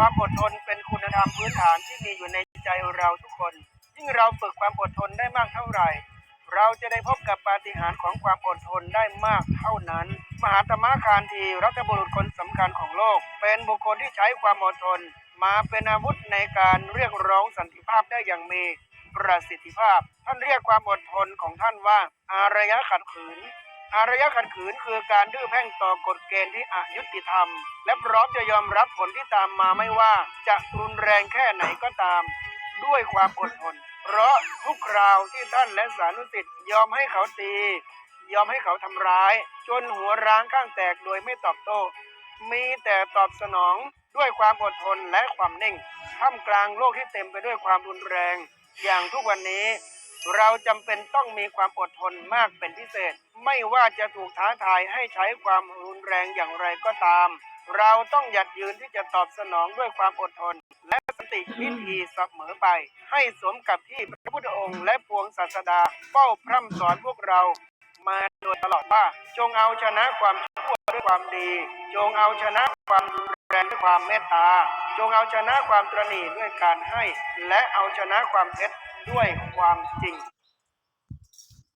ความอดทนเป็นคุณธรรมพื้นฐานที่มีอยู่ในใจเราทุกคน ยิ่งเราฝึกความอดทนได้มากเท่าไหร่ เราจะได้พบกับปาฏิหาริย์ของความอดทนได้มากเท่านั้น มหาตมะคานทีรัฐบุรุษคนสำคัญของโลก เป็นบุคคลที่ใช้ความอดทน มาเป็นอาวุธในการเรียกร้องสันติภาพได้อย่างมีประสิทธิภาพ ท่านเรียกความอดทนของท่านว่าอารยะขัดขืน อารยะขัดขืนคือการดื้อแพ่งต่อกฎเกณฑ์ที่อายุติธรรม และพร้อมจะยอมรับผลที่ตามมาไม่ว่า จะรุนแรงแค่ไหนก็ตาม ด้วยความอดทน เพราะทุกคราวที่ท่านและสานุสิทธิ์ยอมให้เขาตี ยอมให้เขาทำร้าย จนหัวร้างข้างแตกโดยไม่ตอบโต้ มีแต่ตอบสนองด้วยความอดทนและความนิ่งท่ามกลางโลกที่เต็มไปด้วยความรุนแรง อย่างทุกวันนี้ เราจำเป็นต้องมีความอดทนมากเป็นพิเศษ ไม่ว่าจะถูกท้าทายให้ใช้ความรุนแรงอย่างไรก็ตาม เราต้องหยัดยืนที่จะตอบสนองด้วยความอดทน และสติวิธีเสมอไป ให้สมกับที่พระพุทธองค์และปวงศาสดาเฝ้าพร่ำสอนพวกเรามาโดยตลอดว่า จงเอาชนะความชั่วด้วยความดี จงเอาชนะความรุน แรงด้วยความเมตตา จงเอาชนะความตรณีด้วยการให้ และเอาชนะความเท็จด้วยความจริง